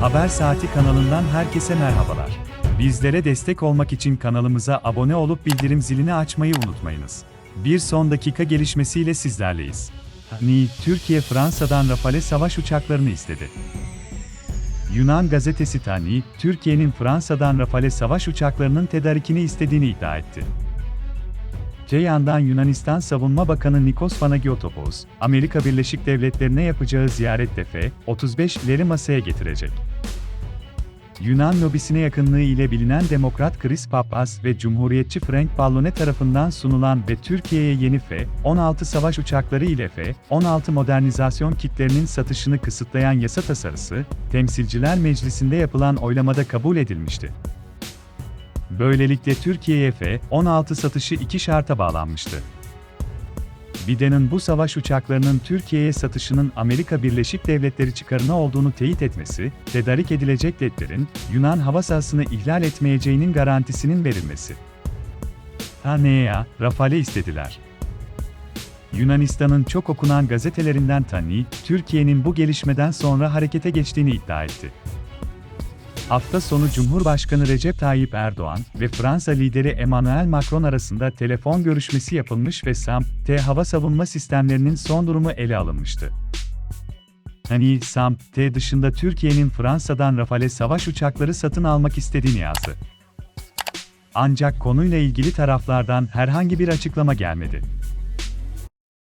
Haber Saati kanalından herkese merhabalar. Bizlere destek olmak için kanalımıza abone olup bildirim zilini açmayı unutmayınız. Bir son dakika gelişmesiyle sizlerleyiz. Ni, Türkiye Fransa'dan Rafale savaş uçaklarını istedi. Yunan gazetesi Tani, Türkiye'nin Fransa'dan Rafale savaş uçaklarının tedarikini istediğini iddia etti. Öte yandan Yunanistan Savunma Bakanı Nikos Panagiotopoulos, Amerika Birleşik Devletleri'ne yapacağı ziyarette F-35'leri masaya getirecek. Yunan lobisine yakınlığı ile bilinen Demokrat Chris Pappas ve Cumhuriyetçi Frank Ballone tarafından sunulan ve Türkiye'ye yeni F-16 savaş uçakları ile F-16 modernizasyon kitlerinin satışını kısıtlayan yasa tasarısı, Temsilciler Meclisi'nde yapılan oylamada kabul edilmişti. Böylelikle Türkiye'ye F-16 satışı iki şarta bağlanmıştı. Biden'ın bu savaş uçaklarının Türkiye'ye satışının Amerika Birleşik Devletleri çıkarına olduğunu teyit etmesi, tedarik edilecek ledlerin Yunan hava sahasını ihlal etmeyeceğinin garantisinin verilmesi. TANEA, Rafale istediler. Yunanistan'ın çok okunan gazetelerinden Tani, Türkiye'nin bu gelişmeden sonra harekete geçtiğini iddia etti. Hafta sonu Cumhurbaşkanı Recep Tayyip Erdoğan ve Fransa lideri Emmanuel Macron arasında telefon görüşmesi yapılmış ve SAM-T hava savunma sistemlerinin son durumu ele alınmıştı. Hani SAM-T dışında Türkiye'nin Fransa'dan Rafale savaş uçakları satın almak istediğini yazdı. Ancak konuyla ilgili taraflardan herhangi bir açıklama gelmedi.